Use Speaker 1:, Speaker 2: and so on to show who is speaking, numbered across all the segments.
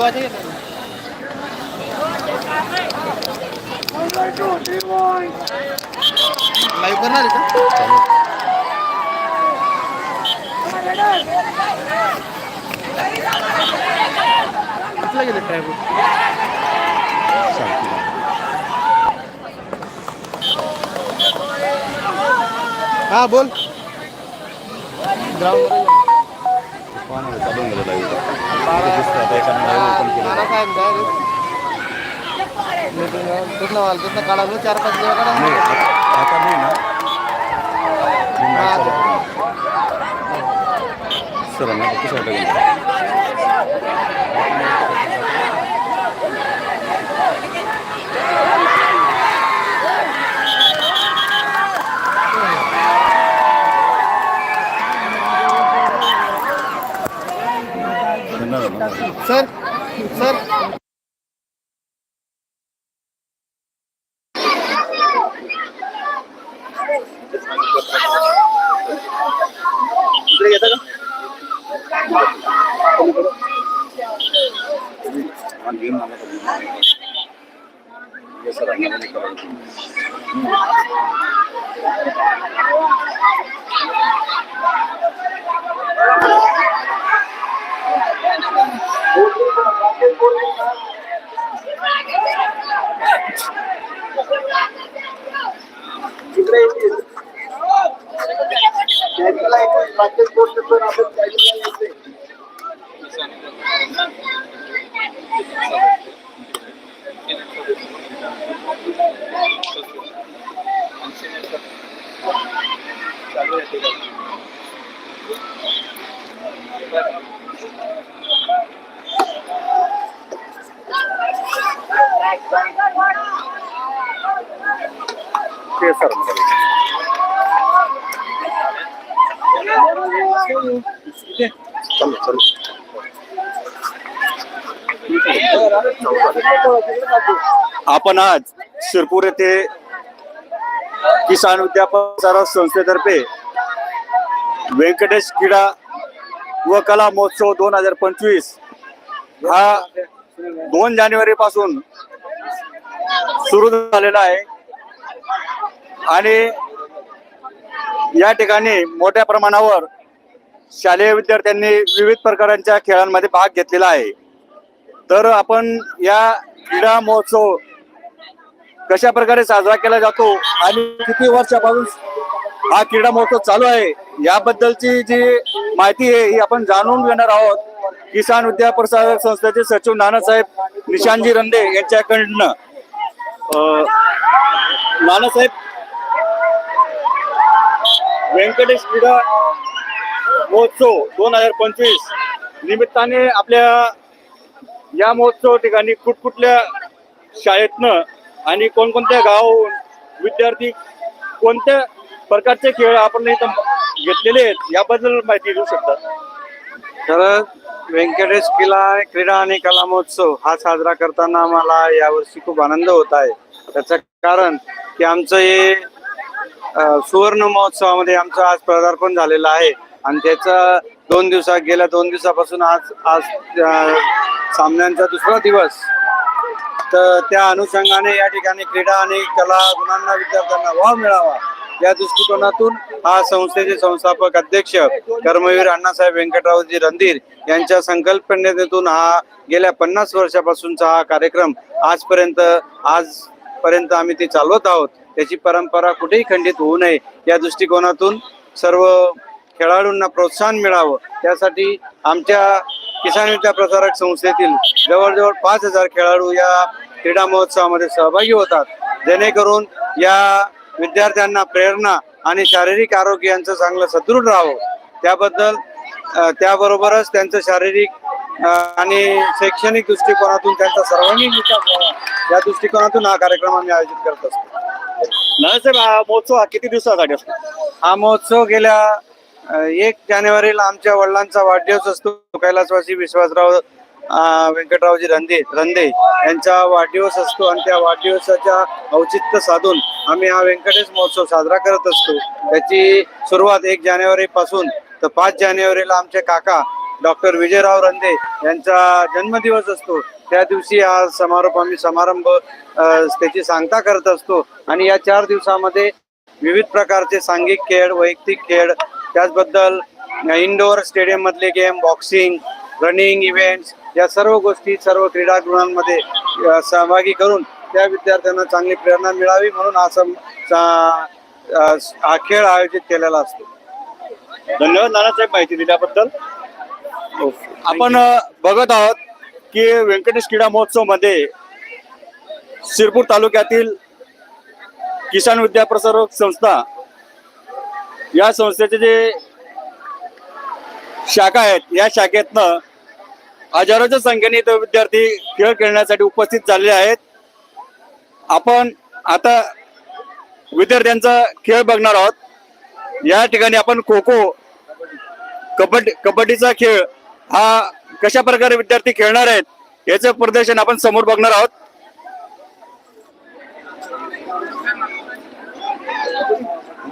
Speaker 1: वाजे लाईव्ह करणार आहे का कुठला गेले ड्रायव्हर हा बोल ग्राउंड
Speaker 2: चालून गेलं लाईव्ह
Speaker 1: बारा
Speaker 2: दिसतं आता एकाने live open केलं.
Speaker 1: बारा चार पाच दिवस काढा
Speaker 2: नाही आता आता नाही ना मी
Speaker 1: हा,
Speaker 2: चालू ना.
Speaker 1: सर सर
Speaker 2: इकडे येता का हा, घेऊन చేశారు చలో చలో आपण आज शिरपूर येथे किसान विद्यापन सराव संस्थेतर्फे व्यंकटेश क्रीडा व कला महोत्सव दोन हजार पंचवीस हा दोन जानेवारी पासून सुरू झालेला आहे. आणि या ठिकाणी मोठ्या प्रमाणावर शालेय विद्यार्थ्यांनी विविध प्रकारांच्या खेळांमध्ये भाग घेतलेला आहे. तर आपण या क्रीडा महोत्सव कशा प्रकारे साजरा केला जातो आणि किती वर्षापासून हा क्रीडा महोत्सव चालू आहे याबद्दलची जी माहिती आहे ही आपण जाणून घेणार आहोत. किसान विद्या प्रसारक संस्थेचे सचिव नानासाहेब निशांजी रंदे यांच्याकडनं. नानासाहेब व्यंकटेश क्रीडा महोत्सव दोन हजार पंचवीस निमित्ताने आपल्या या महोत्सव ठिकाणी कुठकुठल्या शाळेतनं आणि कोणकोणत्या गावाहून विद्यार्थी कोणत्या प्रकारचे खेळ आपण इथं घेतलेले आहेत याबद्दल माहिती देऊ शकतात
Speaker 3: तर व्यंकटेश किल्ला क्रीडा आणि कला महोत्सव हा साजरा करताना मला यावर्षी खूप आनंद होत आहे. त्याचं कारण की आमचं हे सुवर्ण महोत्सवामध्ये आमचं आज पदार्पण झालेलं आहे. आणि त्याचा दोन दिवसा गेल्या दोन दिवसापासून आज आज सामन्यांचा दुसरा दिवस तर त्या अनुषंगाने या ठिकाणी क्रीडा आणि कला गुणांना विद्यार्थ्यांना वाव मिळावा. या दृष्टिकोनातून हा संस्थेचे संस्थापक अध्यक्ष कर्मवीर अण्णासाहेब व्यंकटरावजी रणधीर यांच्या संकल्पनेतून हा गेल्या पन्नास वर्षापासूनचा हा कार्यक्रम आजपर्यंत आजपर्यंत आम्ही ते चालवत आहोत. त्याची परंपरा कुठेही खंडित होऊ नये. या दृष्टिकोनातून सर्व खेळाडूंना प्रोत्साहन मिळावं. त्यासाठी आमच्या किसान विद्या प्रसारक संस्थेतील जवळजवळ पाच हजार खेळाडू या क्रीडा महोत्सवामध्ये सहभागी होतात. जेणेकरून या विद्यार्थ्यांना प्रेरणा आणि शारीरिक आरोग्य यांचं चांगलं सदृढ राहावं. त्याबद्दल त्याबरोबरच त्यांचं शारीरिक आणि शैक्षणिक दृष्टिकोनातून त्यांचा सर्वांगीण विकास व्हावा या दृष्टिकोनातून हा कार्यक्रम आम्ही आयोजित करत असतो.
Speaker 2: नानासाहेब हा महोत्सव हा किती दिवसासाठी असतो?
Speaker 3: हा महोत्सव गेल्या एक जानेवारीला आमच्या वडिलांचा वाढदिवस असतो. कैलासवासी विश्वासराव व्यंकटरावजी रंदे रंदे यांचा वाढदिवस असतो आणि त्या वाढदिवसाच्या औचित्य साधून आम्ही हा व्यंकटेश महोत्सव साजरा करत असतो. त्याची सुरुवात एक जानेवारी पासून तर पाच जानेवारीला आमचे काका डॉक्टर विजयराव रंदे यांचा जन्मदिवस असतो. त्या दिवशी हा समारोप आम्ही समारंभ त्याची सांगता करत असतो. आणि या चार दिवसामध्ये विविध प्रकारचे सांघिक खेळ वैयक्तिक खेळ त्याचबद्दल इंडोर स्टेडियम मधले गेम बॉक्सिंग रनिंग इव्हेंट्स या सर्व गोष्टी सर्व क्रीडागृहांमध्ये सहभागी करून त्या विद्यार्थ्यांना चांगली प्रेरणा मिळावी म्हणून हा सम हा खेळ आयोजित केलेला असतो.
Speaker 2: धन्यवाद नानासाहेब माहिती दिल्याबद्दल. आपण बघत आहोत की व्यंकटेश क्रीडा महोत्सवमध्ये शिरपूर तालुक्यातील किसान विद्याप्रसारक संस्था या संस्थेचे जे शाखा आहेत या शाखेतनं हजारोच्या संख्येने इथं विद्यार्थी खेळ खेळण्यासाठी उपस्थित झालेले आहेत. आपण आता विद्यार्थ्यांचा खेळ बघणार आहोत. या ठिकाणी आपण खो खो कबड्डी कबड्डीचा खेळ हा कशा प्रकारे विद्यार्थी खेळणार आहेत याचं प्रदर्शन आपण समोर बघणार आहोत.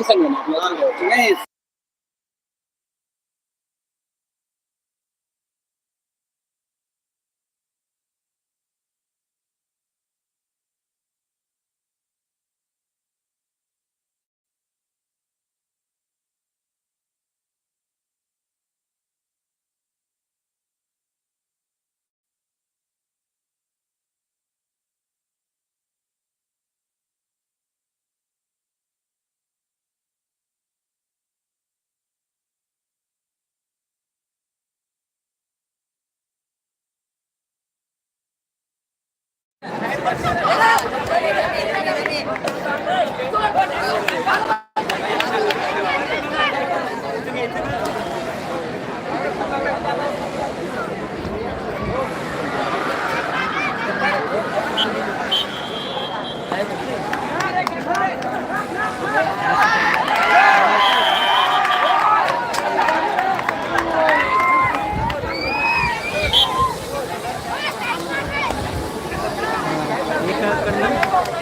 Speaker 4: muchos sanguinarios. ¿Tú ves? Oh,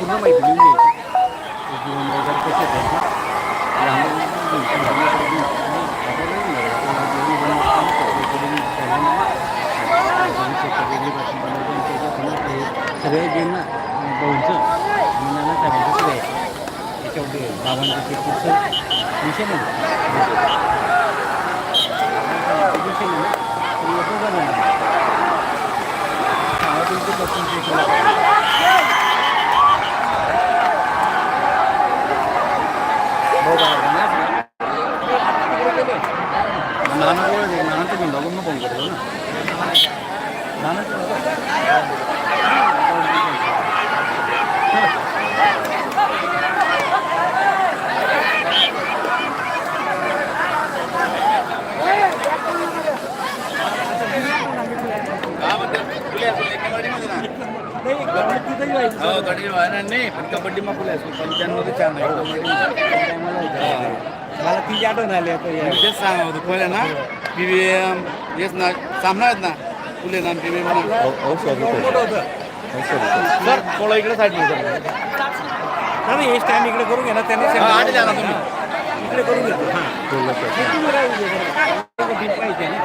Speaker 4: पूर्ण माहिती लिहून घ्यायची जीवन वगैरे कसे सगळे जे ना भाऊंचं. आणि नाना साहेबांचं त्याच्यामध्ये बाबांचं ते पुढचं विषय नाही विषय नाही নানা कबड्डी मग पंच्याण्णव ते चार मला ती आठवण आली आता या.
Speaker 5: तेच सांगा होतं. पहिले ना? पी व्ही एम हेच ना सामना आहेत ना? फुले ना पी व्ही एम
Speaker 4: मोठं होतं
Speaker 5: सर थोडं इकडे साईड
Speaker 4: नाही हे स्टँड इकडे करून घ्या ना त्यांनी
Speaker 5: आधी द्या ना तुम्ही.
Speaker 4: इकडे करून घेतो हां. डीप पाहिजे ना